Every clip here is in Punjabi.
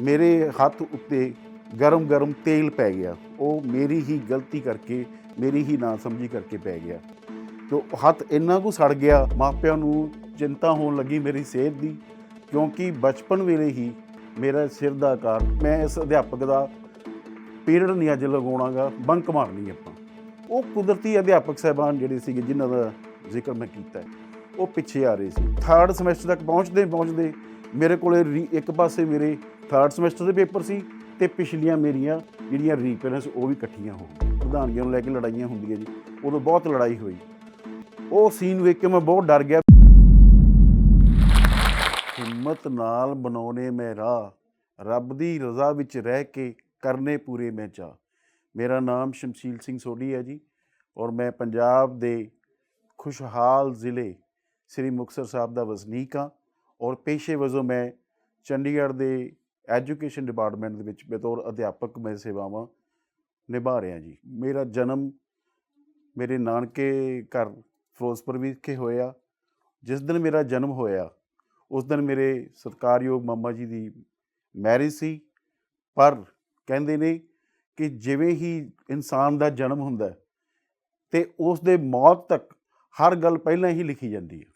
ਮੇਰੇ ਹੱਥ ਉੱਤੇ ਗਰਮ-ਗਰਮ ਤੇਲ ਪੈ ਗਿਆ। ਉਹ ਮੇਰੀ ਹੀ ਗਲਤੀ ਕਰਕੇ, ਮੇਰੀ ਹੀ ਨਾ ਸਮਝੀ ਕਰਕੇ ਪੈ ਗਿਆ। ਤੇ ਹੱਥ ਇੰਨਾ ਕੁ ਸੜ ਗਿਆ, ਮਾਪਿਆਂ ਨੂੰ ਚਿੰਤਾ ਹੋਣ ਲੱਗੀ ਮੇਰੀ ਸਿਹਤ ਦੀ, ਕਿਉਂਕਿ ਬਚਪਨ ਵੇਲੇ ਹੀ ਮੇਰਾ ਸਿਰ ਦਾ ਆਕਾਰ, ਮੈਂ ਇਸ ਅਧਿਆਪਕ ਦਾ ਪੀਰੀਅਡ ਨਹੀਂ ਅੱਜ ਲਗਾਉਣਾਗਾ, ਬੰਕ ਮਾਰਨੀ ਆਪਾਂ। ਉਹ ਕੁਦਰਤੀ ਅਧਿਆਪਕ ਸਾਹਿਬਾਨ ਜਿਹੜੇ ਸੀਗੇ, ਜਿਨ੍ਹਾਂ ਦਾ ਜ਼ਿਕਰ ਮੈਂ ਕੀਤਾ। ਉਹ ਪਿੱਛੇ ਆ ਰਹੇ ਸੀ। ਥਰਡ ਸਮੈਸਟਰ ਤੱਕ ਪਹੁੰਚਦੇ ਪਹੁੰਚਦੇ ਮੇਰੇ ਕੋਲੇ ਰੀ- ਇੱਕ ਪਾਸੇ ਮੇਰੇ ਥਰਡ ਸਮੈਸਟਰ ਦੇ ਪੇਪਰ ਸੀ ਤੇ ਪਿਛਲੀਆਂ ਮੇਰੀਆਂ ਜਿਹੜੀਆਂ ਰੀਪੇਰੈਂਸ ਉਹ ਵੀ ਇਕੱਠੀਆਂ ਹੋ ਗਈਆਂ। ਪ੍ਰਧਾਨੀਆਂ ਨੂੰ ਲੈ ਕੇ ਲੜਾਈਆਂ ਹੁੰਦੀਆਂ ਜੀ। ਉਦੋਂ ਬਹੁਤ ਲੜਾਈ ਹੋਈ। ਉਹ ਸੀਨ ਵੇਖ ਕੇ ਮੈਂ ਬਹੁਤ ਡਰ ਗਿਆ। ਹਿੰਮਤ ਨਾਲ ਬਣਾਉਣੇ ਮੈਂ ਰਾਹ, ਰੱਬ ਦੀ ਰਜ਼ਾ ਵਿੱਚ ਰਹਿ ਕੇ ਕਰਨੇ ਪੂਰੇ ਮੈਂ ਚਾਹ। ਮੇਰਾ ਨਾਮ ਸ਼ਮਸ਼ੀਲ ਸਿੰਘ ਸੋਢੀ ਹੈ ਜੀ ਔਰ ਮੈਂ ਪੰਜਾਬ ਦੇ ਖੁਸ਼ਹਾਲ ਜ਼ਿਲ੍ਹੇ ਸ੍ਰੀ ਮੁਕਤਸਰ ਸਾਹਿਬ ਦਾ ਵਸਨੀਕ ਹਾਂ ਔਰ ਪੇਸ਼ੇ ਵਜੋਂ ਮੈਂ ਚੰਡੀਗੜ੍ਹ ਦੇ ਐਜੂਕੇਸ਼ਨ ਡਿਪਾਰਟਮੈਂਟ ਦੇ ਵਿੱਚ ਬਤੌਰ ਅਧਿਆਪਕ ਮੈਂ ਸੇਵਾਵਾਂ ਨਿਭਾ ਰਿਹਾ ਜੀ। ਮੇਰਾ ਜਨਮ ਮੇਰੇ ਨਾਨਕੇ ਘਰ ਫਿਰੋਜ਼ਪੁਰ ਵਿਖੇ ਹੋਇਆ। ਜਿਸ ਦਿਨ ਮੇਰਾ ਜਨਮ ਹੋਇਆ, ਉਸ ਦਿਨ ਮੇਰੇ ਸਤਿਕਾਰਯੋਗ ਮਾਮਾ ਜੀ ਦੀ ਮੈਰਿਜ ਸੀ। ਪਰ ਕਹਿੰਦੇ ਨੇ ਕਿ ਜਿਵੇਂ ਹੀ ਇਨਸਾਨ ਦਾ ਜਨਮ ਹੁੰਦਾ ਹੈ ਤੇ ਉਸ ਦੇ ਮੌਤ ਤੱਕ ਹਰ ਗੱਲ ਪਹਿਲਾਂ ਹੀ ਲਿਖੀ ਜਾਂਦੀ ਹੈ।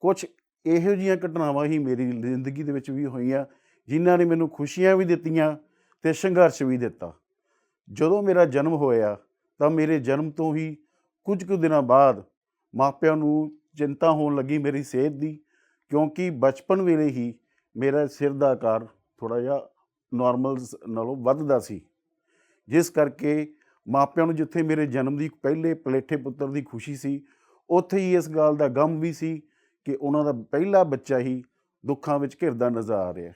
ਕੁਝ ਇਹੋ ਜਿਹੀਆਂ ਘਟਨਾਵਾਂ ਹੀ ਮੇਰੀ ਜ਼ਿੰਦਗੀ ਦੇ ਵਿੱਚ ਵੀ ਹੋਈਆਂ ਜਿਨ੍ਹਾਂ ਨੇ ਮੈਨੂੰ ਖੁਸ਼ੀਆਂ ਵੀ ਦਿੱਤੀਆਂ ਤੇ ਸੰਘਰਸ਼ ਵੀ ਦਿੱਤਾ। ਜਦੋਂ ਮੇਰਾ ਜਨਮ ਹੋਇਆ, ਤਾਂ ਮੇਰੇ ਜਨਮ ਤੋਂ ਹੀ ਕੁਝ ਕੁ ਦਿਨਾਂ ਬਾਅਦ ਮਾਪਿਆਂ ਨੂੰ ਚਿੰਤਾ ਹੋਣ ਲੱਗੀ ਮੇਰੀ ਸਿਹਤ ਦੀ, ਕਿਉਂਕਿ ਬਚਪਨ ਵੇਲੇ ਹੀ ਮੇਰਾ ਸਿਰ ਦਾ ਆਕਾਰ ਥੋੜਾ ਜਿਹਾ ਨਾਰਮਲ ਨਾਲੋਂ ਵੱਧਦਾ ਸੀ। ਜਿਸ ਕਰਕੇ ਮਾਪਿਆਂ ਨੂੰ ਜਿੱਥੇ ਮੇਰੇ ਜਨਮ ਦੀ ਪਹਿਲੇ ਪਲੇਠੇ ਪੁੱਤਰ ਦੀ ਖੁਸ਼ੀ ਸੀ, ਉੱਥੇ ਹੀ ਇਸ ਗੱਲ ਦਾ ਗਮ ਵੀ ਸੀ ਕਿ ਉਹਨਾਂ ਦਾ ਪਹਿਲਾ ਬੱਚਾ ਹੀ ਦੁੱਖਾਂ ਵਿੱਚ ਘਿਰਦਾ ਨਜ਼ਰ ਆ ਰਿਹਾ।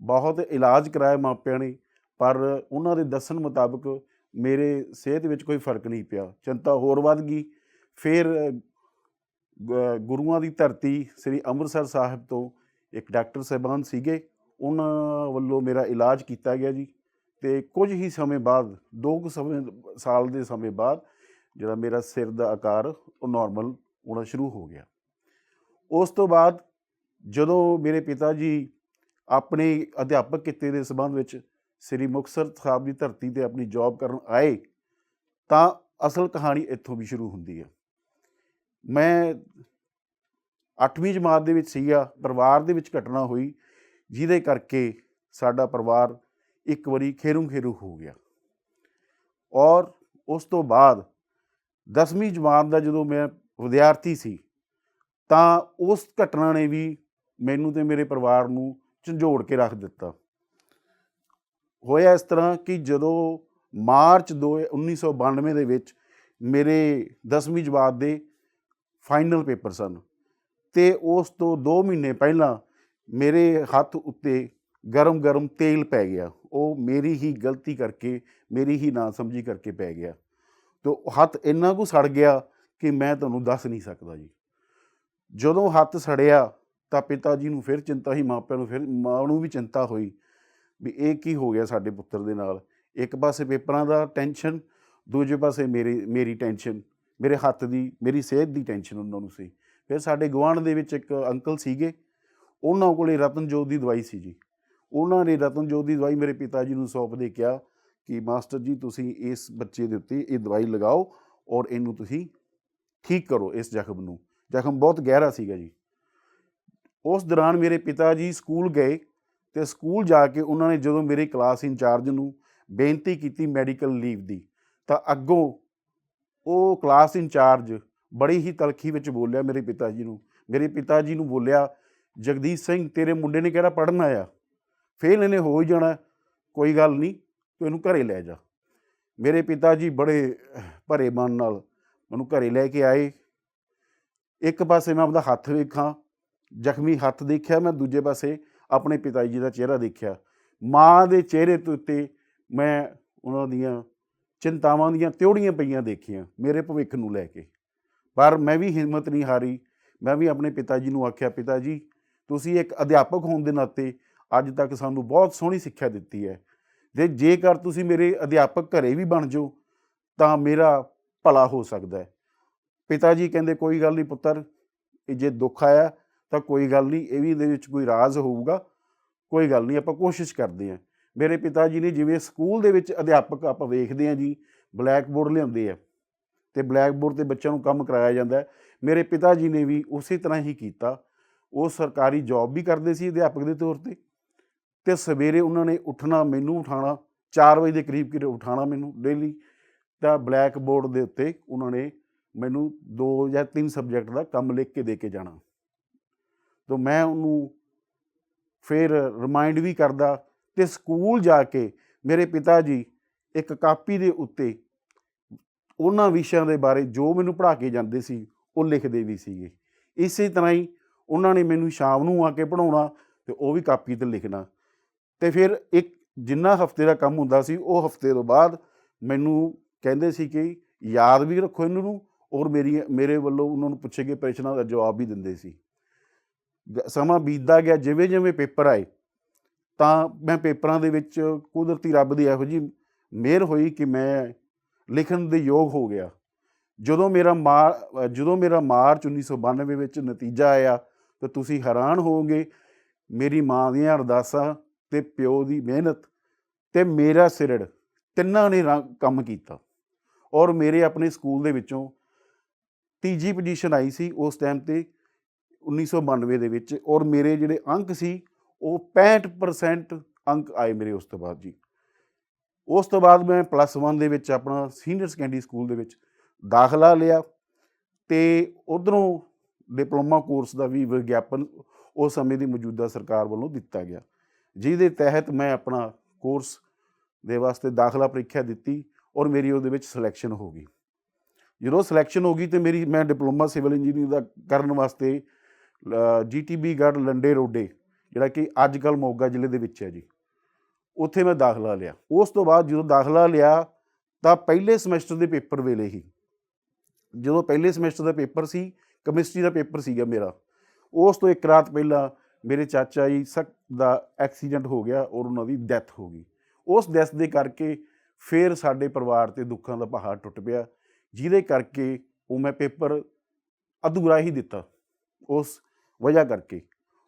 ਬਹੁਤ ਇਲਾਜ ਕਰਾਇਆ ਮਾਪਿਆਂ ਨੇ, ਪਰ ਉਹਨਾਂ ਦੇ ਦੱਸਣ ਮੁਤਾਬਕ ਮੇਰੇ ਸਿਹਤ ਵਿੱਚ ਕੋਈ ਫ਼ਰਕ ਨਹੀਂ ਪਿਆ। ਚਿੰਤਾ ਹੋਰ ਵੱਧ ਗਈ। ਫਿਰ ਗੁਰੂਆਂ ਦੀ ਧਰਤੀ ਸ੍ਰੀ ਅੰਮ੍ਰਿਤਸਰ ਸਾਹਿਬ ਤੋਂ ਇੱਕ ਡਾਕਟਰ ਸਾਹਿਬਾਨ ਸੀਗੇ। ਉਹਨਾਂ ਵੱਲੋਂ ਮੇਰਾ ਇਲਾਜ ਕੀਤਾ ਗਿਆ ਜੀ ਤੇ ਕੁਝ ਹੀ ਸਮੇਂ ਬਾਅਦ, ਦੋ ਕੁ ਸਮੇਂ, ਸਾਲ ਦੇ ਸਮੇਂ ਬਾਅਦ ਜਿਹੜਾ ਮੇਰਾ ਸਿਰ ਦਾ ਆਕਾਰ, ਉਹ ਨਾਰਮਲ ਹੋਣਾ ਸ਼ੁਰੂ ਹੋ ਗਿਆ। ਉਸ ਤੋਂ ਬਾਅਦ ਜਦੋਂ ਮੇਰੇ ਪਿਤਾ ਜੀ ਆਪਣੇ ਅਧਿਆਪਕ ਕਿੱਤੇ ਦੇ ਸੰਬੰਧ ਵਿੱਚ ਸ੍ਰੀ ਮੁਕਤਸਰ ਸਾਹਿਬ ਦੀ ਧਰਤੀ ਤੇ ਆਪਣੀ ਜੌਬ ਕਰਨ ਆਏ, ਤਾਂ ਅਸਲ ਕਹਾਣੀ ਇੱਥੋਂ ਵੀ ਸ਼ੁਰੂ ਹੁੰਦੀ ਹੈ। ਮੈਂ 8ਵੀਂ ਜਮਾਤ ਦੇ ਵਿੱਚ ਸੀਗਾ, ਪਰਿਵਾਰ ਦੇ ਵਿੱਚ ਘਟਨਾ ਹੋਈ, ਜਿਹਦੇ ਕਰਕੇ ਸਾਡਾ ਪਰਿਵਾਰ ਇੱਕ ਵਾਰੀ ਖੇਰੂ ਖੇਰੂ ਹੋ ਗਿਆ। ਔਰ ਉਸ ਤੋਂ ਬਾਅਦ 10ਵੀਂ ਜਮਾਤ ਦਾ ਜਦੋਂ ਮੈਂ ਵਿਦਿਆਰਥੀ ਸੀ, ਤਾਂ ਉਸ ਘਟਨਾ ਨੇ ਵੀ ਮੈਨੂੰ ਤੇ ਮੇਰੇ ਪਰਿਵਾਰ ਨੂੰ ਝੰਜੋੜ ਕੇ ਰੱਖ ਦਿੱਤਾ। ਹੋਇਆ ਇਸ ਤਰ੍ਹਾਂ ਕਿ ਜਦੋਂ ਮਾਰਚ ਦੋ 1992 ਦੇ ਵਿੱਚ ਮੇਰੇ 10ਵੀਂ ਜਮਾਤ ਦੇ ਫਾਈਨਲ ਪੇਪਰ ਸਨ ਤੇ ਉਸ ਤੋਂ 2 ਮਹੀਨੇ ਪਹਿਲਾਂ ਮੇਰੇ ਹੱਥ ਉੱਤੇ ਗਰਮ-ਗਰਮ ਤੇਲ ਪੈ ਗਿਆ। ਉਹ ਮੇਰੀ ਹੀ ਗਲਤੀ ਕਰਕੇ, ਮੇਰੀ ਹੀ ਨਾ ਸਮਝੀ ਕਰਕੇ ਪੈ ਗਿਆ। ਤੇ ਹੱਥ ਇੰਨਾ ਕੁ ਸੜ ਗਿਆ ਕਿ ਮੈਂ ਤੁਹਾਨੂੰ ਦੱਸ ਨਹੀਂ ਸਕਦਾ ਜੀ। ਜਦੋਂ ਹੱਥ ਸੜਿਆ ਤਾਂ ਪਿਤਾ ਜੀ ਨੂੰ ਫਿਰ ਚਿੰਤਾ ਹੀ ਮਾਪਿਆਂ ਨੂੰ ਫਿਰ ਮਾਂ ਨੂੰ ਵੀ ਚਿੰਤਾ ਹੋਈ ਵੀ ਇਹ ਕੀ ਹੋ ਗਿਆ ਸਾਡੇ ਪੁੱਤਰ ਦੇ ਨਾਲ। ਇੱਕ ਪਾਸੇ ਪੇਪਰਾਂ ਦਾ ਟੈਨਸ਼ਨ, ਦੂਜੇ ਪਾਸੇ ਮੇਰੀ ਮੇਰੀ ਟੈਨਸ਼ਨ, ਮੇਰੇ ਹੱਥ ਦੀ, ਮੇਰੀ ਸਿਹਤ ਦੀ ਟੈਨਸ਼ਨ ਉਹਨਾਂ ਨੂੰ ਸੀ। ਫਿਰ ਸਾਡੇ ਗੁਆਂਢ ਦੇ ਵਿੱਚ ਇੱਕ ਅੰਕਲ ਸੀਗੇ, ਉਹਨਾਂ ਕੋਲੇ ਰਤਨਜੋਤ ਦੀ ਦਵਾਈ ਸੀ ਜੀ। ਉਹਨਾਂ ਨੇ ਰਤਨਜੋਤ ਦੀ ਦਵਾਈ ਮੇਰੇ ਪਿਤਾ ਜੀ ਨੂੰ ਸੌਂਪ ਦੇ ਕਿਹਾ ਕਿ, ਮਾਸਟਰ ਜੀ, ਤੁਸੀਂ ਇਸ ਬੱਚੇ ਦੇ ਉੱਤੇ ਇਹ ਦਵਾਈ ਲਗਾਓ ਔਰ ਇਹਨੂੰ ਤੁਸੀਂ ਠੀਕ ਕਰੋ ਇਸ ਜ਼ਖਮ ਨੂੰ। ਜ਼ਖਮ ਬਹੁਤ ਗਹਿਰਾ ਸੀਗਾ ਜੀ। ਉਸ ਦੌਰਾਨ ਮੇਰੇ ਪਿਤਾ ਜੀ ਸਕੂਲ ਗਏ ਤੇ ਸਕੂਲ ਜਾ ਕੇ ਉਹਨਾਂ ਨੇ ਜਦੋਂ ਮੇਰੇ ਕਲਾਸ ਇੰਚਾਰਜ ਨੂੰ ਬੇਨਤੀ ਕੀਤੀ ਮੈਡੀਕਲ ਲੀਵ ਦੀ, ਤਾਂ ਅੱਗੋਂ ਉਹ ਕਲਾਸ ਇੰਚਾਰਜ ਬੜੀ ਹੀ ਤਲਖੀ ਵਿੱਚ ਬੋਲਿਆ ਮੇਰੇ ਪਿਤਾ ਜੀ ਨੂੰ। ਮੇਰੇ ਪਿਤਾ ਜੀ ਨੂੰ ਬੋਲਿਆ, ਜਗਦੀਸ਼ ਸਿੰਘ, ਤੇਰੇ ਮੁੰਡੇ ਨੇ ਕਿਹੜਾ ਪੜ੍ਹਨ ਆਇਆ? ਫੇਲ ਇਹਨੇ ਹੋ ਹੀ ਜਾਣਾ, ਕੋਈ ਗੱਲ ਨਹੀਂ, ਤੂੰ ਇਹਨੂੰ ਘਰੇ ਲੈ ਜਾ। ਮੇਰੇ ਪਿਤਾ ਜੀ ਬੜੇ ਭਰੇ ਮਨ ਨਾਲ ਮੈਨੂੰ ਘਰੇ ਲੈ ਕੇ ਆਏ। ਇੱਕ ਪਾਸੇ ਮੈਂ ਆਪਦਾ ਹੱਥ ਵੇਖਾਂ ਜ਼ਖਮੀ ਹੱਥ ਦੇਖਿਆ, ਮੈਂ ਦੂਜੇ ਪਾਸੇ ਆਪਣੇ ਪਿਤਾ ਜੀ ਦਾ ਚਿਹਰਾ ਦੇਖਿਆ। ਮਾਂ ਦੇ ਚਿਹਰੇ ਦੇ ਉੱਤੇ ਮੈਂ ਉਹਨਾਂ ਦੀਆਂ ਚਿੰਤਾਵਾਂ ਦੀਆਂ ਤਿਉੜੀਆਂ ਪਈਆਂ ਦੇਖੀਆਂ, ਮੇਰੇ ਭਵਿੱਖ ਨੂੰ ਲੈ ਕੇ। ਪਰ ਮੈਂ ਵੀ ਹਿੰਮਤ ਨਹੀਂ ਹਾਰੀ। ਮੈਂ ਵੀ ਆਪਣੇ ਪਿਤਾ ਜੀ ਨੂੰ ਆਖਿਆ ਪਿਤਾ ਜੀ ਤੁਸੀਂ ਇੱਕ ਅਧਿਆਪਕ ਹੋਣ ਦੇ ਨਾਤੇ ਅੱਜ ਤੱਕ ਸਾਨੂੰ ਬਹੁਤ ਸੋਹਣੀ ਸਿੱਖਿਆ ਦਿੱਤੀ ਹੈ। ਜੇ, ਜੇਕਰ ਤੁਸੀਂ ਮੇਰੇ ਅਧਿਆਪਕ ਘਰੇ ਵੀ ਬਣ ਜਾਓ, ਤਾਂ ਮੇਰਾ ਭਲਾ ਹੋ ਸਕਦਾ ਹੈ। ਪਿਤਾ ਜੀ ਕਹਿੰਦੇ, ਕੋਈ ਗੱਲ ਨਹੀਂ ਪੁੱਤਰ, ਇਹ ਜੇ ਦੁੱਖ ਆਇਆ ਤਾਂ ਕੋਈ ਗੱਲ ਨਹੀਂ, ਇਹ ਵੀ ਇਹਦੇ ਵਿੱਚ ਕੋਈ ਰਾਜ਼ ਹੋਊਗਾ, ਕੋਈ ਗੱਲ ਨਹੀਂ, ਆਪਾਂ ਕੋਸ਼ਿਸ਼ ਕਰਦੇ ਹਾਂ। ਮੇਰੇ ਪਿਤਾ ਜੀ ਨੇ ਜਿਵੇਂ ਸਕੂਲ ਦੇ ਵਿੱਚ ਅਧਿਆਪਕ ਆਪਾਂ ਵੇਖਦੇ ਹਾਂ ਜੀ ਬਲੈਕ ਬੋਰਡ ਲਿਆਉਂਦੇ ਆ ਤੇ ਬਲੈਕ ਬੋਰਡ ਤੇ ਬੱਚਿਆਂ ਨੂੰ ਕੰਮ ਕਰਾਇਆ ਜਾਂਦਾ ਮੇਰੇ ਪਿਤਾ ਜੀ ਨੇ ਵੀ ਉਸੇ ਤਰ੍ਹਾਂ ਹੀ ਕੀਤਾ। ਉਹ ਸਰਕਾਰੀ ਜੌਬ ਵੀ ਕਰਦੇ ਸੀ ਅਧਿਆਪਕ ਦੇ ਤੌਰ ਤੇ ਤੇ ਸਵੇਰੇ ਉਹਨਾਂ ਨੇ ਉੱਠਣਾ, ਮੈਨੂੰ ਉਠਾਉਣਾ 4 ਵਜੇ ਦੇ ਕਰੀਬ ਕਿਰੇ ਉਠਾਉਣਾ ਮੈਨੂੰ ਡੇਲੀ ਤਾਂ ਬਲੈਕ ਬੋਰਡ ਦੇ ਉੱਤੇ ਉਹਨਾਂ ਨੇ ਮੈਨੂੰ ਦੋ ਜਾਂ ਤਿੰਨ ਸਬਜੈਕਟ ਦਾ ਕੰਮ ਲਿਖ ਕੇ ਦੇ ਕੇ ਜਾਣਾ। ਤਾਂ ਮੈਂ ਉਹਨੂੰ ਫਿਰ ਰਿਮਾਈਂਡ ਵੀ ਕਰਦਾ ਤੇ ਸਕੂਲ ਜਾ ਕੇ ਮੇਰੇ ਪਿਤਾ ਜੀ ਇੱਕ ਕਾਪੀ ਦੇ ਉੱਤੇ ਉਹਨਾਂ ਵਿਸ਼ਿਆਂ ਦੇ ਬਾਰੇ ਜੋ ਮੈਨੂੰ ਪੜ੍ਹਾ ਕੇ ਜਾਂਦੇ ਸੀ, ਉਹ ਲਿਖਦੇ ਵੀ ਸੀਗੇ। ਇਸੇ ਤਰ੍ਹਾਂ ਹੀ ਉਹਨਾਂ ਨੇ ਮੈਨੂੰ ਸ਼ਾਮ ਨੂੰ ਆ ਕੇ ਪੜਾਉਣਾ ਤੇ ਉਹ ਵੀ ਕਾਪੀ ਤੇ ਲਿਖਣਾ। ਤੇ ਫਿਰ ਇੱਕ ਜਿੰਨਾ ਹਫ਼ਤੇ ਦਾ ਕੰਮ ਹੁੰਦਾ ਸੀ, ਉਹ ਹਫ਼ਤੇ ਤੋਂ ਬਾਅਦ ਮੈਨੂੰ ਕਹਿੰਦੇ ਸੀ ਕਿ ਯਾਦ ਵੀ ਰੱਖੋ ਇਹਨਾਂ ਨੂੰ ਔਰ ਮੇਰੀ ਮੇਰੇ ਵੱਲੋਂ ਉਹਨਾਂ ਨੂੰ ਪੁੱਛੇ ਗਏ ਪ੍ਰਸ਼ਨਾਂ ਦਾ ਜਵਾਬ ਵੀ ਦਿੰਦੇ ਸੀ। ਸਮਾਂ ਬੀਤਦਾ ਗਿਆ ਜਿਵੇਂ ਜਿਵੇਂ ਪੇਪਰ ਆਏ, ਤਾਂ ਮੈਂ ਪੇਪਰਾਂ ਦੇ ਵਿੱਚ ਕੁਦਰਤੀ ਰੱਬ ਦੀ ਇਹੋ ਜੀ ਮਿਹਰ ਹੋਈ ਕਿ ਮੈਂ ਲਿਖਣ ਦੇ ਯੋਗ ਹੋ ਗਿਆ। ਜਦੋਂ ਮੇਰਾ ਮਾਰ ਜਦੋਂ ਮੇਰਾ ਮਾਰਚ 1992 ਵਿੱਚ ਨਤੀਜਾ ਆਇਆ, ਤਾਂ ਤੁਸੀਂ ਹੈਰਾਨ ਹੋਵੋਗੇ, ਮੇਰੀ ਮਾਂ ਦੀਆਂ ਅਰਦਾਸਾਂ ਤੇ ਪਿਓ ਦੀ ਮਿਹਨਤ ਤੇ ਮੇਰਾ ਸਿਰੜ, ਤਿੰਨਾਂ ਨੇ ਰੰਗ- ਕੰਮ ਕੀਤਾ। ਔਰ ਮੇਰੇ ਆਪਣੇ ਸਕੂਲ ਦੇ ਵਿੱਚੋਂ ਤੀਜੀ ਪੋਜੀਸ਼ਨ ਆਈ ਸੀ, ਉਸ ਟਾਈਮ ਤੇ 1992 ਦੇ ਵਿੱਚ ਔਰ ਮੇਰੇ ਜਿਹੜੇ ਅੰਕ ਸੀ, ਉਹ 65% ਅੰਕ ਆਏ ਮੇਰੇ ਉਸ ਤੋਂ ਬਾਅਦ ਜੀ। ਉਸ ਤੋਂ ਬਾਅਦ ਮੈਂ ਪਲੱਸ 1 ਦੇ ਵਿੱਚ ਆਪਣਾ ਸੀਨੀਅਰ ਸੈਕੰਡਰੀ ਸਕੂਲ ਦੇ ਵਿੱਚ ਦਾਖਲਾ ਲਿਆ ਤੇ ਉਧਰੋਂ ਡਿਪਲੋਮਾ ਕੋਰਸ ਦਾ ਵੀ ਵਿਗਿਆਪਨ ਉਸ ਸਮੇਂ ਦੀ ਮੌਜੂਦਾ ਸਰਕਾਰ ਵੱਲੋਂ ਦਿੱਤਾ ਗਿਆ। ਜਿਹਦੇ ਤਹਿਤ ਮੈਂ ਆਪਣਾ ਕੋਰਸ ਦੇ ਵਾਸਤੇ ਦਾਖਲਾ ਪ੍ਰੀਖਿਆ ਦਿੱਤੀ ਔਰ ਮੇਰੀ ਉਹਦੇ ਵਿੱਚ ਸਿਲੈਕਸ਼ਨ ਹੋ ਗਈ। ਜਦੋਂ ਸਿਲੈਕਸ਼ਨ ਹੋ ਗਈ ਤੇ ਮੇਰੀ, ਮੈਂ ਡਿਪਲੋਮਾ ਸਿਵਲ ਇੰਜੀਨੀਅਰਿੰਗ ਦਾ ਕਰਨ ਵਾਸਤੇ ਜੀਟੀਬੀ ਗੜ ਲੰਡੇ ਰੋਡੇ, ਜਿਹੜਾ ਕਿ ਅੱਜ ਕੱਲ ਮੋਗਾ ਜ਼ਿਲ੍ਹੇ ਦੇ ਵਿੱਚ ਹੈ ਜੀ। ਉੱਥੇ ਮੈਂ ਦਾਖਲਾ ਲਿਆ। ਉਸ ਤੋਂ ਬਾਅਦ ਜਦੋਂ ਦਾਖਲਾ ਲਿਆ, ਤਾਂ ਪਹਿਲੇ ਸਮੈਸਟਰ ਦੇ ਪੇਪਰ ਵੇਲੇ ਹੀ, ਜਦੋਂ ਪਹਿਲੇ ਸਮੈਸਟਰ ਦਾ ਪੇਪਰ ਸੀ, ਕੈਮਿਸਟਰੀ ਦਾ ਪੇਪਰ ਸੀਗਾ ਮੇਰਾ। ਉਸ ਤੋਂ ਇੱਕ ਰਾਤ ਪਹਿਲਾਂ ਮੇਰੇ ਚਾਚਾ ਜੀ ਸਕ ਦਾ ਐਕਸੀਡੈਂਟ ਹੋ ਗਿਆ ਔਰ ਉਹਨਾਂ ਦੀ ਡੈਥ ਹੋ ਗਈ। ਉਸ ਡੈਥ ਦੇ ਕਰਕੇ ਫਿਰ ਸਾਡੇ ਪਰਿਵਾਰ ਤੇ ਦੁੱਖਾਂ ਦਾ ਪਹਾੜ ਟੁੱਟ ਪਿਆ। ਜਿਹਦੇ ਕਰਕੇ ਉਹ ਮੈਂ ਪੇਪਰ ਅਧੂਰਾ ਹੀ ਦਿੱਤਾ। ਉਸ ਵਜ੍ਹਾ ਕਰਕੇ।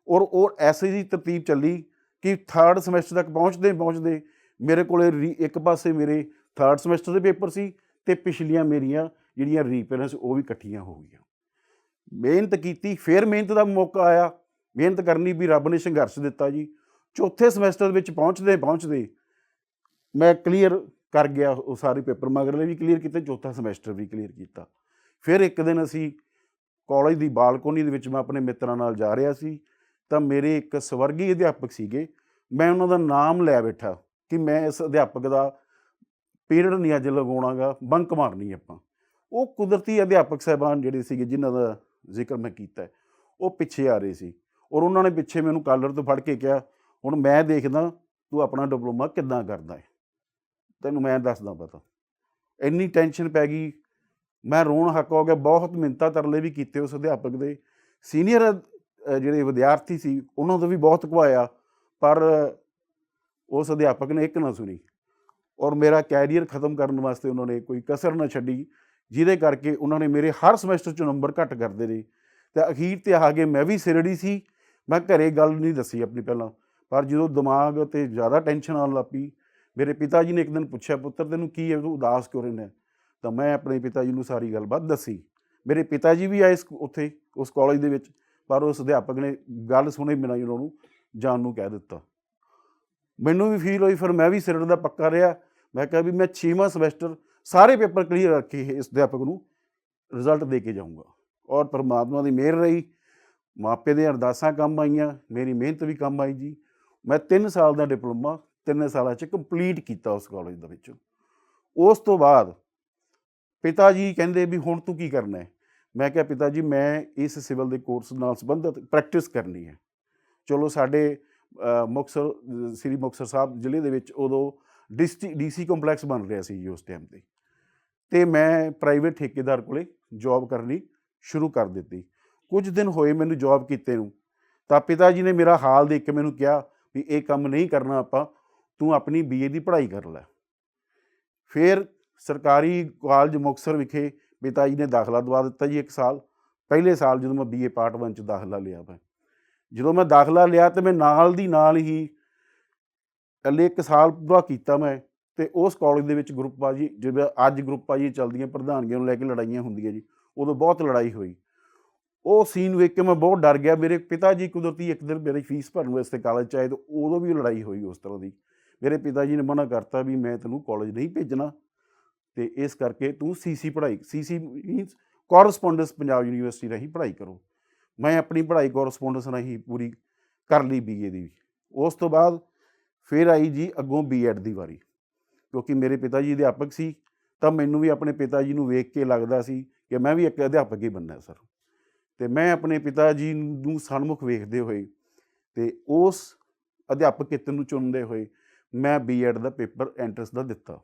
ਔਰ ਉਹ ਐਸੀ ਦੀ ਤਰਤੀਬ ਚੱਲੀ ਕਿ ਥਰਡ ਸਮੈਸਟਰ ਤੱਕ ਪਹੁੰਚਦੇ ਪਹੁੰਚਦੇ ਮੇਰੇ ਕੋਲੇ ਰੀ- ਇੱਕ ਪਾਸੇ ਮੇਰੇ ਥਰਡ ਸਮੈਸਟਰ ਦੇ ਪੇਪਰ ਸੀ ਤੇ ਪਿਛਲੀਆਂ ਮੇਰੀਆਂ ਜਿਹੜੀਆਂ ਰੀਪੇਅਰਸ ਉਹ ਵੀ ਇਕੱਠੀਆਂ ਹੋ ਗਈਆਂ। ਮਿਹਨਤ ਕੀਤੀ, ਫਿਰ ਮਿਹਨਤ ਦਾ ਮੌਕਾ ਆਇਆ। ਮਿਹਨਤ ਕਰਨੀ ਵੀ ਰੱਬ ਨੇ ਸੰਘਰਸ਼ ਦਿੱਤਾ ਜੀ। ਚੌਥੇ ਸਮੈਸਟਰ ਵਿੱਚ ਪਹੁੰਚਦੇ ਪਹੁੰਚਦੇ ਮੈਂ ਕਲੀਅਰ ਕਰ ਗਿਆ ਉਹ ਸਾਰੇ ਪੇਪਰ, ਮਗਰਲੇ ਵੀ ਕਲੀਅਰ ਕੀਤੇ, ਚੌਥਾ ਸਮੈਸਟਰ ਵੀ ਕਲੀਅਰ ਕੀਤਾ। ਫਿਰ ਇੱਕ ਦਿਨ ਅਸੀਂ ਕਾਲਜ ਦੀ ਬਾਲਕੋਨੀ ਦੇ ਵਿੱਚ ਮੈਂ ਆਪਣੇ ਮਿੱਤਰਾਂ ਨਾਲ ਜਾ ਰਿਹਾ ਸੀ, ਤਾਂ ਮੇਰੇ ਇੱਕ ਸਵਰਗੀ ਅਧਿਆਪਕ ਸੀਗੇ। ਮੈਂ ਉਹਨਾਂ ਦਾ ਨਾਮ ਲੈ ਬੈਠਾ ਕਿ ਮੈਂ ਇਸ ਅਧਿਆਪਕ ਦਾ ਪੀਰੀਅਡ ਨਹੀਂ ਅੱਜ ਲਗਾਉਣਾਗਾ, ਬੰਕ ਮਾਰਨੀ ਆਪਾਂ। ਉਹ ਕੁਦਰਤੀ ਅਧਿਆਪਕ ਸਾਹਿਬਾਨ ਜਿਹੜੇ ਸੀਗੇ, ਜਿਨ੍ਹਾਂ ਦਾ ਜ਼ਿਕਰ ਮੈਂ ਕੀਤਾ ਉਹ ਪਿੱਛੇ ਆ ਰਹੇ ਸੀ ਔਰ ਉਹਨਾਂ ਨੇ ਪਿੱਛੇ ਮੈਨੂੰ ਕਾਲਰ ਤੋਂ ਫੜ ਕੇ ਕਿਹਾ, ਹੁਣ ਮੈਂ ਦੇਖਦਾ ਤੂੰ ਆਪਣਾ ਡਿਪਲੋਮਾ ਕਿੱਦਾਂ ਕਰਦਾ ਹੈ? ਤੈਨੂੰ ਮੈਂ ਦੱਸਦਾ ਪਤਾ। ਇੰਨੀ ਟੈਨਸ਼ਨ ਪੈ ਗਈ ਮੈਂ ਰੋਣ ਹੱਕ ਹੋ ਗਿਆ, ਬਹੁਤ ਮਿੰਤਾ ਤਰਲੇ ਵੀ ਕੀਤੇ ਉਸ ਅਧਿਆਪਕ ਦੇ। ਸੀਨੀਅਰ ਜਿਹੜੇ ਵਿਦਿਆਰਥੀ ਸੀ, ਉਹਨਾਂ ਤੋਂ ਵੀ ਬਹੁਤ ਘਵਾਇਆ ਪਰ ਉਸ ਅਧਿਆਪਕ ਨੇ ਇੱਕ ਨਾ ਸੁਣੀ ਔਰ ਮੇਰਾ ਕੈਰੀਅਰ ਖਤਮ ਕਰਨ ਵਾਸਤੇ ਉਹਨਾਂ ਨੇ ਕੋਈ ਕਸਰ ਨਾ ਛੱਡੀ, ਜਿਹਦੇ ਕਰਕੇ ਉਹਨਾਂ ਨੇ ਮੇਰੇ ਹਰ ਸਮੈਸਟਰ 'ਚ ਨੰਬਰ ਘੱਟ ਕਰਦੇ ਰਹੇ। ਤੇ ਅਖੀਰ ਤੇ ਆ ਕੇ ਮੈਂ ਵੀ ਸਿਰੜੀ ਸੀ, ਮੈਂ ਘਰੇ ਗੱਲ ਨਹੀਂ ਦੱਸੀ ਆਪਣੀ ਪਹਿਲਾਂ, ਪਰ ਜਦੋਂ ਦਿਮਾਗ ਤੇ ਜ਼ਿਆਦਾ ਟੈਨਸ਼ਨ ਆਉਣ ਲੱਗ ਪਈ, ਮੇਰੇ ਪਿਤਾ ਜੀ ਨੇ ਇੱਕ ਦਿਨ ਪੁੱਛਿਆ, ਪੁੱਤਰ, ਤੈਨੂੰ ਕੀ ਹੈ? ਤੂੰ ਉਦਾਸ ਕਿਉਂ ਰਹਿੰਦਾ ਤਾਂ ਮੈਂ ਆਪਣੇ ਪਿਤਾ ਜੀ ਨੂੰ ਸਾਰੀ ਗੱਲਬਾਤ ਦੱਸੀ। ਮੇਰੇ ਪਿਤਾ ਜੀ ਵੀ ਆਏ ਸਕ- ਉੱਥੇ, ਉਸ ਕਾਲਜ ਦੇ ਵਿੱਚ, ਪਰ ਉਸ ਅਧਿਆਪਕ ਨੇ ਗੱਲ ਸੁਣੇ ਬਿਨਾਂ ਹੀ ਉਹਨਾਂ ਨੂੰ, ਜਾਣ ਨੂੰ ਕਹਿ ਦਿੱਤਾ। ਮੈਨੂੰ ਵੀ ਫੀਲ ਹੋਈ, ਫਿਰ ਮੈਂ ਵੀ ਸਿਰੜ ਦਾ ਪੱਕਾ ਰਿਹਾ। ਮੈਂ ਕਿਹਾ ਵੀ ਮੈਂ 6ਵਾਂ ਸਮੈਸਟਰ ਸਾਰੇ ਪੇਪਰ ਕਲੀਅਰ ਕਰਕੇ ਇਸ ਅਧਿਆਪਕ ਨੂੰ ਰਿਜ਼ਲਟ ਦੇ ਕੇ ਜਾਊਂਗਾ। ਔਰ ਪਰਮਾਤਮਾ ਦੀ ਮਿਹਰ ਰਹੀ। ਮਾਪੇ ਦੀਆਂ ਅਰਦਾਸਾਂ ਕੰਮ ਆਈਆਂ, ਮੇਰੀ ਮਿਹਨਤ ਵੀ ਕੰਮ ਆਈ ਜੀ। ਮੈਂ 3 ਸਾਲ ਦਾ ਡਿਪਲੋਮਾ 3 ਸਾਲਾਂ 'ਚ ਕੰਪਲੀਟ ਕੀਤਾ ਉਸ ਕਾਲਜ ਦੇ ਵਿੱਚ। ਉਸ ਤੋਂ ਬਾਅਦ ਪਿਤਾ ਜੀ ਕਹਿੰਦੇ ਵੀ ਹੁਣ ਤੂੰ ਕੀ ਕਰਨਾ ਹੈ? ਮੈਂ ਕਿਹਾ ਪਿਤਾ ਜੀ ਮੈਂ ਇਸ ਸਿਵਲ ਦੇ ਕੋਰਸ ਨਾਲ ਸੰਬੰਧਿਤ ਪ੍ਰੈਕਟਿਸ ਕਰਨੀ ਹੈ। ਚਲੋ ਸਾਡੇ ਅ, ਮੁਕਤਸਰ ਸ੍ਰੀ ਮੁਕਤਸਰ ਸਾਹਿਬ ਜ਼ਿਲ੍ਹੇ ਦੇ ਵਿੱਚ ਉਦੋਂ ਡਿਸਟ੍ਰਿਕਟ ਡੀਸੀ ਕੰਪਲੈਕਸ ਬਣ ਰਿਹਾ ਸੀ ਜੀ ਉਸ ਟਾਈਮ ਤੇ। ਤੇ ਮੈਂ ਪ੍ਰਾਈਵੇਟ ਠੇਕੇਦਾਰ ਕੋਲੇ ਜੌਬ ਕਰਨੀ ਸ਼ੁਰੂ ਕਰ ਦਿੱਤੀ। ਕੁਝ ਦਿਨ ਹੋਏ ਮੈਨੂੰ ਜੌਬ ਕੀਤੇ ਨੂੰ। ਤਾਂ ਪਿਤਾ ਜੀ ਨੇ ਮੇਰਾ ਹਾਲ ਦੇਖ ਕੇ ਮੈਨੂੰ ਕਿਹਾ ਵੀ ਇਹ ਕੰਮ ਨਹੀਂ ਕਰਨਾ ਆਪਾਂ ਤੂੰ ਆਪਣੀ ਬੀਏ ਦੀ ਪੜ੍ਹਾਈ ਕਰ ਲੈ। ਫਿਰ ਸਰਕਾਰੀ ਕਾਲਜ ਮੁਕਤਸਰ ਵਿਖੇ ਪਿਤਾ ਜੀ ਨੇ ਦਾਖਲਾ ਦਵਾ ਦਿੱਤਾ ਜੀ ਇੱਕ ਸਾਲ। ਪਹਿਲੇ ਸਾਲ ਜਦੋਂ ਮੈਂ ਬੀਏ ਪਾਰਟ 1 ਚ ਦਾਖਲਾ ਲਿਆ ਮੈਂ। ਜਦੋਂ ਮੈਂ ਦਾਖਲਾ ਲਿਆ ਤੇ ਮੈਂ ਨਾਲ ਦੀ ਨਾਲ ਹੀ ਇਕੱਲੇ ਇੱਕ ਸਾਲ ਪੂਰਾ ਕੀਤਾ ਮੈਂ ਤੇ ਉਸ ਕਾਲਜ ਦੇ ਵਿੱਚ ਗਰੁੱਪਬਾਜੀ ਜਿਵੇਂ ਅੱਜ ਗਰੁੱਪਬਾਜੀ ਚੱਲਦੀਆਂ ਪ੍ਰਧਾਨਗੀਆਂ ਨੂੰ ਲੈ ਕੇ ਲੜਾਈਆਂ ਹੁੰਦੀਆਂ ਜੀ, ਉਦੋਂ ਬਹੁਤ ਲੜਾਈ ਹੋਈ। ਉਹ ਸੀਨ ਵੇਖ ਕੇ ਮੈਂ ਬਹੁਤ ਡਰ ਗਿਆ। ਮੇਰੇ ਪਿਤਾ ਜੀ ਕੁਦਰਤੀ ਇੱਕ ਦਿਨ ਮੇਰੀ ਫੀਸ ਭਰਨ ਵਾਸਤੇ ਕਾਲਜ ਚ ਆਏ ਤੇ ਉਦੋਂ ਵੀ ਲੜਾਈ ਹੋਈ ਉਸ ਤਰ੍ਹਾਂ ਦੀ। ਮੇਰੇ ਪਿਤਾ ਜੀ ਨੇ ਮਨਾ ਕਰਤਾ ਵੀ ਮੈਂ ਤੈਨੂੰ ਕਾਲਜ ਨਹੀਂ ਭੇਜਣਾ। ਤੇ ਇਸ ਕਰਕੇ ਤੂੰ ਸੀਸੀ ਪੜ੍ਹਾਈ CC means correspondence Punjab University ਰਾਹੀਂ ਪੜ੍ਹਾਈ ਕਰੋ। ਮੈਂ ਆਪਣੀ ਪੜ੍ਹਾਈ ਕੋਰਸਪੋਂਡੈਂਸ ਰਾਹੀਂ ਪੂਰੀ ਕਰ ਲਈ ਬੀਏ ਦੀ ਉਸ ਤੋਂ ਬਾਅਦ ਫਿਰ ਆਈ ਜੀ ਅੱਗੋਂ ਬੀਐਡ ਦੀ ਵਾਰੀ, ਕਿਉਂਕਿ ਮੇਰੇ ਪਿਤਾ ਜੀ ਅਧਿਆਪਕ ਸੀ, ਤਾਂ ਮੈਨੂੰ ਵੀ ਆਪਣੇ ਪਿਤਾ ਜੀ ਨੂੰ ਵੇਖ ਕੇ ਲੱਗਦਾ ਸੀ ਕਿ ਮੈਂ ਵੀ ਇੱਕ ਅਧਿਆਪਕ ਹੀ ਬਣਨਾ ਸਰ। ਤੇ ਮੈਂ ਆਪਣੇ ਪਿਤਾ ਜੀ ਨੂੰ ਸਨਮੁਖ ਵੇਖਦੇ ਹੋਏ ਤੇ ਉਸ ਅਧਿਆਪਕ ਕਿੱਤ ਨੂੰ ਚੁਣਦੇ ਹੋਏ ਮੈਂ ਬੀਐਡ ਦਾ ਪੇਪਰ ਐਂਟਰਸ ਦਾ ਦਿੱਤਾ।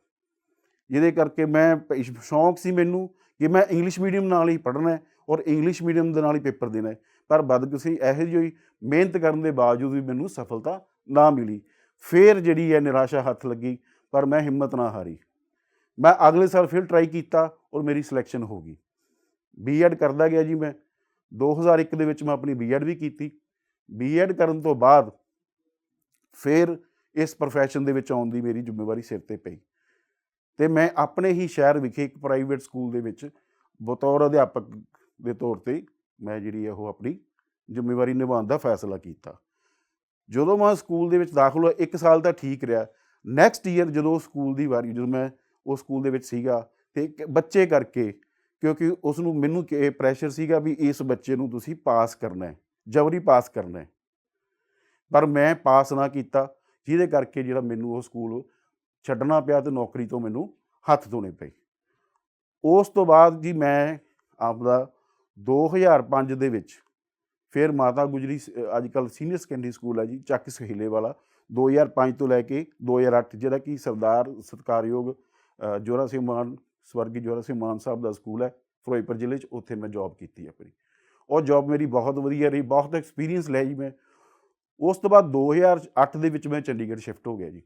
ਜਿਹਦੇ ਕਰਕੇ ਮੈਂ ਪ- ਸ਼ੌਂਕ ਸੀ ਮੈਨੂੰ ਕਿ ਮੈਂ ਇੰਗਲਿਸ਼ ਮੀਡੀਅਮ ਨਾਲ ਹੀ ਪੜ੍ਹਨਾ ਹੈ ਔਰ ਇੰਗਲਿਸ਼ ਮੀਡੀਅਮ ਦੇ ਨਾਲ ਹੀ ਪੇਪਰ ਦੇਣਾ ਹੈ। ਪਰ ਬਦਕਿਸਮਤੀ ਇਹੋ ਜਿਹੀ ਮਿਹਨਤ ਕਰਨ ਦੇ ਬਾਵਜੂਦ ਵੀ ਮੈਨੂੰ ਸਫਲਤਾ ਨਾ ਮਿਲੀ। ਫਿਰ ਜਿਹੜੀ ਹੈ ਨਿਰਾਸ਼ਾ ਹੱਥ ਲੱਗੀ, ਪਰ ਮੈਂ ਹਿੰਮਤ ਨਾ ਹਾਰੀ। ਮੈਂ ਅਗਲੇ ਸਾਲ ਫਿਰ ਟਰਾਈ ਕੀਤਾ ਔਰ ਮੇਰੀ ਸਿਲੈਕਸ਼ਨ ਹੋ ਗਈ। ਬੀਐਡ ਕਰਦਾ ਗਿਆ ਜੀ ਮੈਂ। 2001 ਦੇ ਵਿੱਚ ਮੈਂ ਆਪਣੀ ਬੀਐਡ ਵੀ ਕੀਤੀ। ਬੀਐਡ ਕਰਨ ਤੋਂ ਬਾਅਦ ਫਿਰ ਇਸ profession ਦੇ ਵਿੱਚ ਆਉਣ ਦੀ ਮੇਰੀ ਜ਼ਿੰਮੇਵਾਰੀ ਸਿਰ ਤੇ ਪਈ। ਤੇ ਮੈਂ ਆਪਣੇ ਹੀ ਸ਼ਹਿਰ ਵਿਖੇ ਇੱਕ ਪ੍ਰਾਈਵੇਟ ਸਕੂਲ ਦੇ ਵਿੱਚ ਬਤੌਰ ਅਧਿਆਪਕ ਦੇ ਤੌਰ ਤੇ ਮੈਂ ਜਿਹੜੀ ਹੈ ਉਹ ਆਪਣੀ ਜ਼ਿੰਮੇਵਾਰੀ ਨਿਭਾਉਣ ਦਾ ਫੈਸਲਾ ਕੀਤਾ। ਜਦੋਂ ਮੈਂ ਸਕੂਲ ਦੇ ਵਿੱਚ ਦਾਖਲ ਹੋਇਆ, ਇੱਕ ਸਾਲ ਤਾਂ ਠੀਕ ਰਿਹਾ। ਨੈਕਸਟ ਈਅਰ ਜਦੋਂ ਸਕੂਲ ਦੀ ਵਾਰੀ, ਜਦੋਂ ਮੈਂ ਉਸ ਸਕੂਲ ਦੇ ਵਿੱਚ ਸੀਗਾ ਤੇ ਬੱਚੇ ਕਰਕੇ, ਕਿਉਂਕਿ ਉਸ ਨੂੰ ਮੈਨੂੰ ਕਿ ਪ੍ਰੈਸ਼ਰ ਸੀਗਾ ਵੀ ਇਸ ਬੱਚੇ ਨੂੰ ਤੁਸੀਂ ਪਾਸ ਕਰਨਾ ਹੈ ਜਬਰੀ ਪਾਸ ਕਰਨਾ ਹੈ। ਪਰ ਮੈਂ ਪਾਸ ਨਾ ਕੀਤਾ, ਜਿਹਦੇ ਕਰਕੇ ਜਿਹੜਾ ਮੈਨੂੰ ਉਹ ਸਕੂਲ ਛੱਡਣਾ ਪਿਆ ਤੇ ਨੌਕਰੀ ਤੋਂ ਮੈਨੂੰ ਹੱਥ ਧੋਣੇ ਪਏ। ਉਸ ਤੋਂ ਬਾਅਦ ਜੀ ਮੈਂ ਆਪਦਾ 2005 ਦੇ ਵਿੱਚ ਫਿਰ ਮਾਤਾ ਗੁਜਰੀ ਅੱਜ ਕੱਲ ਸੀਨੀਅਰ ਸੈਕੰਡਰੀ ਸਕੂਲ ਹੈ ਜੀ, ਚੱਕ ਸਹੀਲੇ ਵਾਲਾ 2005 ਤੋਂ ਲੈ ਕੇ 2008 ਜਿਹੜਾ ਕਿ ਸਰਦਾਰ ਸਤਕਾਰਯੋਗ ਜੋਰਾ ਸਿੰਘ ਮਾਨ, ਸਵਰਗੀ ਜੋਰਾ ਸਿੰਘ ਮਾਨ ਸਾਹਿਬ ਦਾ ਸਕੂਲ ਹੈ, ਫਿਰੋਜ਼ਪੁਰ ਜ਼ਿਲ੍ਹੇ 'ਚ, ਉੱਥੇ ਮੈਂ ਜੌਬ ਕੀਤੀ ਆਪਣੀ। ਉਹ ਜੌਬ ਮੇਰੀ ਬਹੁਤ ਵਧੀਆ ਰਹੀ, ਬਹੁਤ ਐਕਸਪੀਰੀਅੰਸ ਲਿਆ ਜੀ ਮੈਂ। ਉਸ ਤੋਂ ਬਾਅਦ 2008 ਦੇ ਵਿੱਚ ਮੈਂ ਚੰਡੀਗੜ੍ਹ ਸ਼ਿਫਟ ਹੋ ਗਿਆ ਜੀ।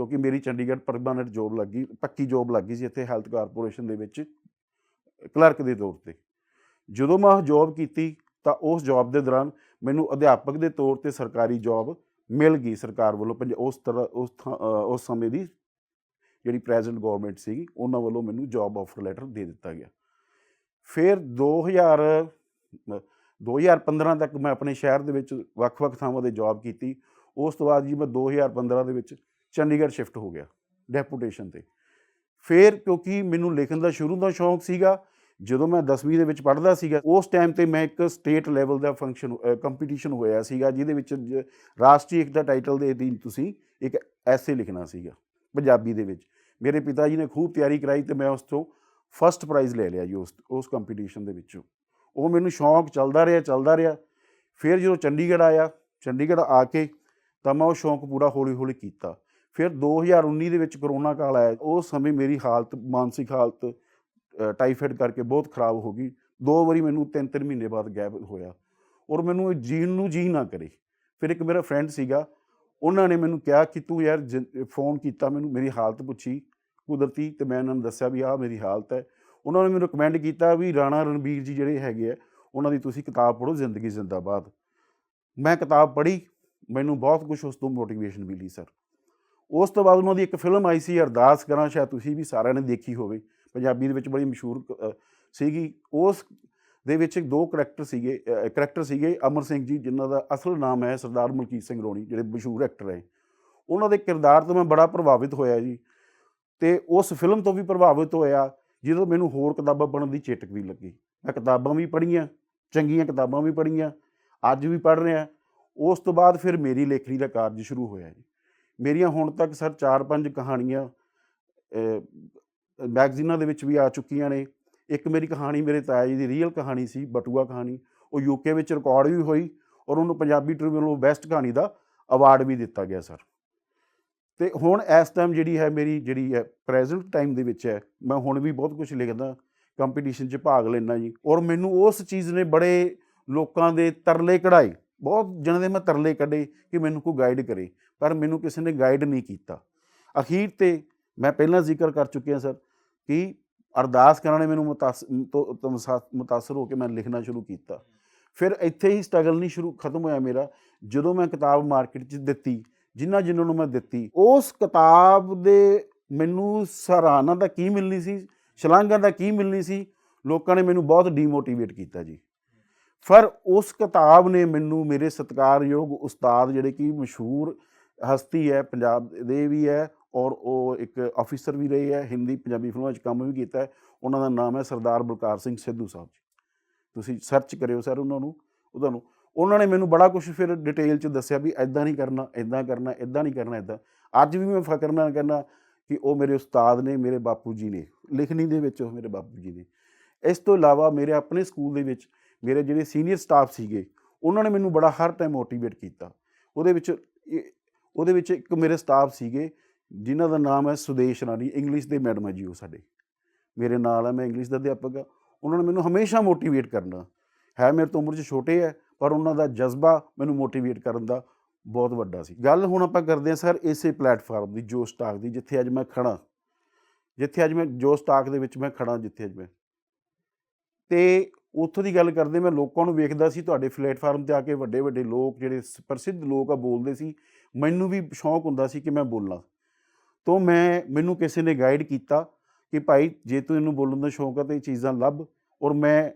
ਕਿਉਂਕਿ ਮੇਰੀ ਚੰਡੀਗੜ੍ਹ ਪਰਮਾਨੈਂਟ ਜੌਬ ਲੱਗੀ ਪੱਕੀ ਜੌਬ ਲੱਗੀ ਸੀ ਇੱਥੇ ਹੈਲਥ ਕਾਰਪੋਰੇਸ਼ਨ ਦੇ ਵਿੱਚ ਕਲਰਕ ਦੇ ਤੌਰ ਤੇ। ਜਦੋਂ ਮੈਂ ਜੌਬ ਕੀਤੀ ਤਾਂ ਉਸ ਜੌਬ ਦੇ ਦੌਰਾਨ ਮੈਨੂੰ ਅਧਿਆਪਕ ਦੇ ਤੌਰ ਤੇ ਸਰਕਾਰੀ ਜੌਬ ਮਿਲ ਗਈ ਸਰਕਾਰ ਵੱਲੋਂ ਪੰਜ ਉਸ ਤਰ੍ਹਾਂ ਉਸ ਥਾਂ- ਉਸ ਸਮੇਂ ਦੀ ਜਿਹੜੀ ਪ੍ਰੈਜ਼ੈਂਟ ਗਵਰਨਮੈਂਟ ਸੀ ਉਹਨਾਂ ਵੱਲੋਂ ਮੈਨੂੰ ਜੌਬ ਆਫਰ ਲੈਟਰ ਦੇ ਦਿੱਤਾ ਗਿਆ। ਫਿਰ 2000 ਅ, 2015 ਤੱਕ ਮੈਂ ਆਪਣੇ ਸ਼ਹਿਰ ਦੇ ਵਿੱਚ ਵੱਖ-ਵੱਖ ਥਾਵਾਂ ਤੇ ਜੌਬ ਕੀਤੀ। ਉਸ ਤੋਂ ਬਾਅਦ ਜੀ ਮੈਂ 2015 ਦੇ ਵਿੱਚ ਚੰਡੀਗੜ੍ਹ ਸ਼ਿਫਟ ਹੋ ਗਿਆ ਡੈਪੂਟੇਸ਼ਨ ਤੇ। ਫਿਰ ਕਿਉਂਕਿ ਮੈਨੂੰ ਲਿਖਣ ਦਾ ਸ਼ੁਰੂ ਤੋਂ ਸ਼ੌਂਕ ਸੀਗਾ, ਜਦੋਂ ਮੈਂ 10ਵੀਂ ਦੇ ਵਿੱਚ ਪੜ੍ਹਦਾ ਸੀਗਾ, ਉਸ ਟਾਈਮ ਤੇ ਮੈਂ ਇੱਕ ਸਟੇਟ ਲੈਵਲ ਦਾ ਫੰਕਸ਼ਨ ਕੰਪੀਟੀਸ਼ਨ ਹੋਇਆ ਸੀਗਾ, ਜਿਹਦੇ ਵਿੱਚ ਜ- ਰਾਸ਼ਟਰੀ ਏਕਤਾ ਟਾਈਟਲ ਦੇ ਅਧੀਨ ਤੁਸੀਂ ਇੱਕ ਐਸੇ ਲਿਖਣਾ ਸੀਗਾ, ਪੰਜਾਬੀ ਦੇ ਵਿੱਚ। ਮੇਰੇ ਪਿਤਾ ਜੀ ਨੇ ਖੂਬ ਤਿਆਰੀ ਕਰਾਈ ਤੇ ਮੈਂ ਉਸ ਤੋਂ ਫਸਟ ਪ੍ਰਾਈਜ਼ ਲੈ ਲਿਆ ਜੀ ਉਸ ਉਸ ਕੰਪੀਟੀਸ਼ਨ ਦੇ ਵਿੱਚੋਂ। ਉਹ ਮੈਨੂੰ ਸ਼ੌਂਕ ਚੱਲਦਾ ਰਿਹਾ ਚੱਲਦਾ ਰਿਹਾ। ਫਿਰ ਜਦੋਂ ਚੰਡੀਗੜ੍ਹ ਆਇਆ, ਚੰਡੀਗੜ੍ਹ ਆ ਕੇ ਤਾਂ ਮੈਂ ਉਹ ਸ਼ੌਂਕ ਪੂਰਾ ਹੌਲੀ ਹੌਲੀ ਕੀਤਾ। ਫਿਰ 2019 ਦੇ ਵਿੱਚ ਕਰੋਨਾ ਕਾਲ ਆਇਆ ਉਸ ਸਮੇਂ ਮੇਰੀ ਹਾਲਤ, ਮਾਨਸਿਕ ਹਾਲਤ ਟਾਈਫਾਇਡ ਕਰਕੇ ਬਹੁਤ ਖਰਾਬ ਹੋ ਗਈ। ਦੋ ਵਾਰੀ ਮੈਨੂੰ ਤਿੰਨ ਤਿੰਨ ਮਹੀਨੇ ਬਾਅਦ ਗੈਪ ਹੋਇਆ ਔਰ ਮੈਨੂੰ ਜੀਣ ਨੂੰ ਜੀ ਨਾ ਕਰੇ। ਫਿਰ ਇੱਕ ਮੇਰਾ ਫਰੈਂਡ ਸੀਗਾ, ਉਹਨਾਂ ਨੇ ਮੈਨੂੰ ਕਿਹਾ ਕਿ ਤੂੰ ਯਾਰ ਫੋਨ ਕੀਤਾ, ਮੈਨੂੰ ਮੇਰੀ ਹਾਲਤ ਪੁੱਛੀ ਕੁਦਰਤੀ ਤੇ ਮੈਂ ਉਹਨਾਂ ਨੂੰ ਦੱਸਿਆ ਵੀ ਆਹ ਮੇਰੀ ਹਾਲਤ ਹੈ। ਉਹਨਾਂ ਨੇ ਮੈਨੂੰ ਰეკਮੈਂਡ ਕੀਤਾ ਵੀ ਰਾਣਾ ਰਣਬੀਰ ਜੀ ਜਿਹੜੇ ਹੈਗੇ ਆ, ਉਹਨਾਂ ਦੀ ਤੁਸੀਂ ਕਿਤਾਬ ਪੜ੍ਹੋ ਜ਼ਿੰਦਗੀ ਜ਼ਿੰਦਾਬਾਦ। ਮੈਂ ਕਿਤਾਬ ਪੜ੍ਹੀ, ਮੈਨੂੰ ਬਹੁਤ ਕੁਝ ਉਸ ਤੋਂ ਮੋਟੀਵੇਸ਼ਨ ਮਿਲੀ ਸਰ ਉਸ ਤੋਂ ਬਾਅਦ ਉਹਨਾਂ ਦੀ ਇੱਕ ਫਿਲਮ ਆਈ ਸੀ ਅਰਦਾਸ ਕਰਾਂ ਸ਼ਾਇਦ ਤੁਸੀਂ ਵੀ ਸਾਰਿਆਂ ਨੇ ਦੇਖੀ ਹੋਵੇ। ਪੰਜਾਬੀ ਦੇ ਵਿੱਚ ਬੜੀ ਮਸ਼ਹੂਰ ਅ, ਸੀਗੀ। ਉਸ ਦੇ ਵਿੱਚ ਦੋ ਕਰੈਕਟਰ ਸੀਗੇ ਕਰੈਕਟਰ ਸੀਗੇ ਅਮਰ ਸਿੰਘ ਜੀ ਜਿਨ੍ਹਾਂ ਦਾ ਅਸਲ ਨਾਮ ਹੈ ਸਰਦਾਰ ਮਲਕੀਤ ਸਿੰਘ ਰੋਣੀ ਜਿਹੜੇ ਮਸ਼ਹੂਰ ਐਕਟਰ ਹੈ ਉਹਨਾਂ ਦੇ ਕਿਰਦਾਰ ਤੋਂ ਮੈਂ ਬੜਾ ਪ੍ਰਭਾਵਿਤ ਹੋਇਆ ਜੀ। ਤੇ ਉਸ ਫਿਲਮ ਤੋਂ ਵੀ ਪ੍ਰਭਾਵਿਤ ਹੋਇਆ ਜਦੋਂ ਮੈਨੂੰ ਹੋਰ ਕਿਤਾਬਾਂ ਪੜ੍ਹਨ ਦੀ ਚੇਟਕ ਵੀ ਲੱਗੀ। ਮੈਂ ਕਿਤਾਬਾਂ ਵੀ ਪੜ੍ਹੀਆਂ ਚੰਗੀਆਂ ਕਿਤਾਬਾਂ ਵੀ ਪੜ੍ਹੀਆਂ ਅੱਜ ਵੀ ਪੜ੍ਹ ਰਿਹਾ। ਉਸ ਤੋਂ ਬਾਅਦ ਫਿਰ ਮੇਰੀ ਲੇਖਣੀ ਦਾ ਕਾਰਜ ਸ਼ੁਰੂ ਹੋਇਆ ਜੀ। ਮੇਰੀਆਂ ਹੁਣ ਤੱਕ ਸਰ 4-5 ਕਹਾਣੀਆਂ ਮੈਗਜ਼ੀਨਾਂ ਦੇ ਵਿੱਚ ਵੀ ਆ ਚੁੱਕੀਆਂ ਨੇ। ਇੱਕ ਮੇਰੀ ਕਹਾਣੀ ਮੇਰੇ ਤਾਇਆ ਜੀ ਦੀ ਰੀਅਲ ਕਹਾਣੀ ਸੀ, ਬਟੂਆ ਕਹਾਣੀ। ਉਹ ਯੂਕੇ ਵਿੱਚ ਰਿਕਾਰਡ ਵੀ ਹੋਈ ਔਰ ਉਹਨੂੰ ਪੰਜਾਬੀ ਟ੍ਰਿਬਿਊਨ ਵੱਲੋਂ ਬੈਸਟ ਕਹਾਣੀ ਦਾ ਅਵਾਰਡ ਵੀ ਦਿੱਤਾ ਗਿਆ, ਸਰ। ਤੇ ਹੁਣ ਇਸ ਟਾਈਮ ਜਿਹੜੀ ਹੈ ਮੇਰੀ, ਜਿਹੜੀ ਹੈ ਪ੍ਰੈਜ਼ੈਂਟ ਟਾਈਮ ਦੇ ਵਿੱਚ ਹੈ, ਮੈਂ ਹੁਣ ਵੀ ਬਹੁਤ ਕੁਝ ਲਿਖਦਾ ਕੰਪੀਟੀਸ਼ਨ 'ਚ ਭਾਗ ਲੈਣਾ ਜੀ। ਔਰ ਮੈਨੂੰ ਉਸ ਚੀਜ਼ ਨੇ ਬੜੇ ਲੋਕਾਂ ਦੇ ਤਰਲੇ ਕਢਾਏ, ਬਹੁਤ ਜਣਾਂ ਦੇ ਮੈਂ ਤਰਲੇ ਕੱਢੇ ਕਿ ਮੈਨੂੰ ਕੋਈ ਗਾਈਡ ਕਰੇ। ਪਰ ਮੈਨੂੰ ਕਿਸੇ ਨੇ ਗਾਈਡ ਨਹੀਂ ਕੀਤਾ। ਅਖੀਰ ਤੇ ਮੈਂ ਪਹਿਲਾਂ ਜ਼ਿਕਰ ਕਰ ਚੁੱਕਿਆ ਸਰ ਕਿ ਅਰਦਾਸ ਕਰਨ ਨੇ ਮੈਨੂੰ ਮੁਤਾਸ- ਮੁਸਾ- ਮੁਤਾਸਰ ਹੋ ਕੇ ਮੈਂ ਲਿਖਣਾ ਸ਼ੁਰੂ ਕੀਤਾ। ਫਿਰ ਇੱਥੇ ਹੀ ਸਟਰਗਲ ਨਹੀਂ ਸ਼ੁਰੂ, ਖਤਮ ਹੋਇਆ ਮੇਰਾ। ਜਦੋਂ ਮੈਂ ਕਿਤਾਬ ਮਾਰਕੀਟ 'ਚ ਦਿੱਤੀ ਜਿਨ੍ਹਾਂ ਜਿਨ੍ਹਾਂ ਨੂੰ ਮੈਂ ਦਿੱਤੀ, ਉਸ ਕਿਤਾਬ ਦੇ ਮੈਨੂੰ ਸਰਾਹਨਾ ਦਾ ਕੀ ਮਿਲਣੀ ਸੀ, ਸ਼ਲਾਘਾ ਦਾ ਕੀ ਮਿਲਣੀ ਸੀ, ਲੋਕਾਂ ਨੇ ਮੈਨੂੰ ਬਹੁਤ ਡੀਮੋਟੀਵੇਟ ਕੀਤਾ ਜੀ। ਪਰ ਉਸ ਕਿਤਾਬ ਨੇ ਮੈਨੂੰ ਮੇਰੇ ਸਤਿਕਾਰਯੋਗ ਉਸਤਾਦ ਜਿਹੜੇ ਕਿ ਮਸ਼ਹੂਰ ਹਸਤੀ ਹੈ, ਪੰਜਾਬ ਦੇ ਵੀ ਹੈ ਔਰ ਉਹ ਇੱਕ ਆਫੀਸਰ ਵੀ ਰਹੇ ਹੈ, ਹਿੰਦੀ, ਪੰਜਾਬੀ ਫਿਲਮਾਂ 'ਚ ਕੰਮ ਵੀ ਕੀਤਾ ਹੈ। ਉਹਨਾਂ ਦਾ ਨਾਮ ਹੈ ਸਰਦਾਰ ਬਲਕਾਰ ਸਿੰਘ ਸਿੱਧੂ ਸਾਹਿਬ ਜੀ। ਤੁਸੀਂ ਸਰਚ ਕਰਿਓ ਸਰ ਉਹਨਾਂ ਨੂੰ, ਉਹ ਤੁਹਾਨੂੰ, ਉਹਨਾਂ ਨੇ ਮੈਨੂੰ ਬੜਾ ਕੁਝ ਫਿਰ ਡਿਟੇਲ 'ਚ ਦੱਸਿਆ ਵੀ ਐਦਾਂ ਨਹੀਂ ਕਰਨਾ ਐਦਾਂ ਕਰਨਾ ਐਦਾਂ ਨਹੀਂ ਕਰਨਾ ਐਦਾਂ ਅੱਜ ਵੀ ਮੈਂ ਫਕਰ ਨਾਲ ਕਹਿੰਦਾ ਕਿ ਉਹ ਮੇਰੇ ਉਸਤਾਦ ਨੇ, ਮੇਰੇ ਬਾਪੂ ਜੀ ਨੇ, ਲਿਖਣੀ ਦੇ ਵਿੱਚ ਉਹ ਮੇਰੇ ਬਾਪੂ ਜੀ ਨੇ। ਇਸ ਤੋਂ ਇਲਾਵਾ ਮੇਰੇ ਆਪਣੇ ਸਕੂਲ ਦੇ ਵਿੱਚ ਮੇਰੇ ਜਿਹੜੇ ਸੀਨੀਅਰ ਸਟਾਫ ਸੀਗੇ, ਉਹਨਾਂ ਨੇ ਮੈਨੂੰ ਬੜਾ ਹਰ ਟਾਈਮ ਮੋਟੀਵੇਟ ਕੀਤਾ। ਉਹਦੇ ਵਿੱਚ ਉਹਦੇ ਵਿੱਚ ਇੱਕ ਮੇਰੇ ਸਟਾਫ ਸੀਗੇ, ਜਿਨ੍ਹਾਂ ਦਾ ਨਾਮ ਹੈ ਸੁਦੇਸ਼ ਰਾਣੀ ਇੰਗਲਿਸ਼ ਦੇ ਮੈਡਮ ਹੈ ਜੀ ਉਹ ਸਾਡੇ। ਮੇਰੇ ਨਾਲ ਹੈ, ਮੈਂ ਇੰਗਲਿਸ਼ ਦਾ ਅਧਿਆਪਕ ਹਾਂ। ਉਹਨਾਂ ਨੇ ਮੈਨੂੰ ਹਮੇਸ਼ਾ ਮੋਟੀਵੇਟ ਕਰਨਾ। ਹੈ ਮੇਰੇ ਤੋਂ ਉਮਰ 'ਚ ਛੋਟੇ ਹੈ, ਪਰ ਉਹਨਾਂ ਦਾ ਜਜ਼ਬਾ ਮੈਨੂੰ ਮੋਟੀਵੇਟ ਕਰਨ ਦਾ ਬਹੁਤ ਵੱਡਾ ਸੀ। ਗੱਲ ਹੁਣ ਆਪਾਂ ਕਰਦੇ ਹਾਂ ਸਰ ਇਸੇ ਪਲੇਟਫਾਰਮ ਦੀ, ਜੋ ਸਟਾਕ ਦੀ, ਜਿੱਥੇ ਅੱਜ ਮੈਂ ਖੜਾ ਜਿੱਥੇ ਅੱਜ ਮੈਂ, ਜੋ ਸਟਾਕ ਦੇ ਵਿੱਚ ਮੈਂ ਖੜਾ ਜਿੱਥੇ ਅੱਜ ਮੈਂ। ਤੇ ਉੱਥੋਂ ਦੀ ਗੱਲ ਕਰਦੇ ਮੈਂ ਲੋਕਾਂ ਨੂੰ ਵੇਖਦਾ ਸੀ, ਤੁਹਾਡੇ ਪਲੇਟਫਾਰਮ ਤੇ ਆ ਕੇ ਵੱਡੇ ਵੱਡੇ ਲੋਕ, ਜਿਹੜੇ ਪ੍ਰਸਿੱਧ ਲੋਕ ਆ, ਬੋਲਦੇ ਸੀ। ਮੈਨੂੰ ਵੀ ਸ਼ੌਂਕ ਹੁੰਦਾ ਸੀ ਕਿ ਮੈਂ ਬੋਲਾਂ। ਤੋਂ ਮੈਂ, ਮੈਨੂੰ ਕਿਸੇ ਨੇ ਗਾਈਡ ਕੀਤਾ ਕਿ ਭਾਈ ਜੇ ਤੂੰ ਇਹਨੂੰ ਬੋਲਣ ਦਾ ਸ਼ੌਂਕ ਆ ਤਾਂ ਇਹ ਚੀਜ਼ਾਂ ਲੱਭ ਔਰ ਮੈਂ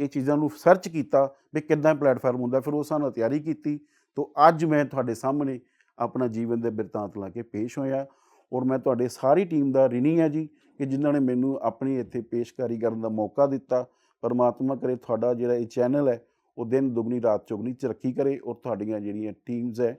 ਇਹ ਚੀਜ਼ਾਂ ਨੂੰ ਸਰਚ ਕੀਤਾ ਵੀ ਕਿੱਦਾਂ ਪਲੇਟਫਾਰਮ ਹੁੰਦਾ। ਫਿਰ ਉਸ ਹਿਸਾਬ ਨਾਲ ਤਿਆਰੀ ਕੀਤੀ। ਤੋਂ ਅੱਜ ਮੈਂ ਤੁਹਾਡੇ ਸਾਹਮਣੇ ਆਪਣਾ ਜੀਵਨ ਦੇ ਬਿਰਤਾਂਤ ਲਾ ਕੇ ਪੇਸ਼ ਹੋਇਆ ਔਰ ਮੈਂ ਤੁਹਾਡੇ ਸਾਰੀ ਟੀਮ ਦਾ ਰਿਣੀ ਹੈ ਜੀ ਕਿ ਜਿਨ੍ਹਾਂ ਨੇ ਮੈਨੂੰ ਆਪਣੀ ਇੱਥੇ ਪੇਸ਼ਕਾਰੀ ਕਰਨ ਦਾ ਮੌਕਾ ਦਿੱਤਾ। ਪਰਮਾਤਮਾ ਕਰੇ ਤੁਹਾਡਾ ਜਿਹੜਾ ਇਹ ਚੈਨਲ ਹੈ, ਉਹ ਦਿਨ ਦੁਗਣੀ ਰਾਤ ਚੌਗਣੀ ਤਰੱਕੀ ਕਰੇ ਔਰ ਤੁਹਾਡੀਆਂ ਜਿਹੜੀਆਂ ਟੀਮਸ ਹੈ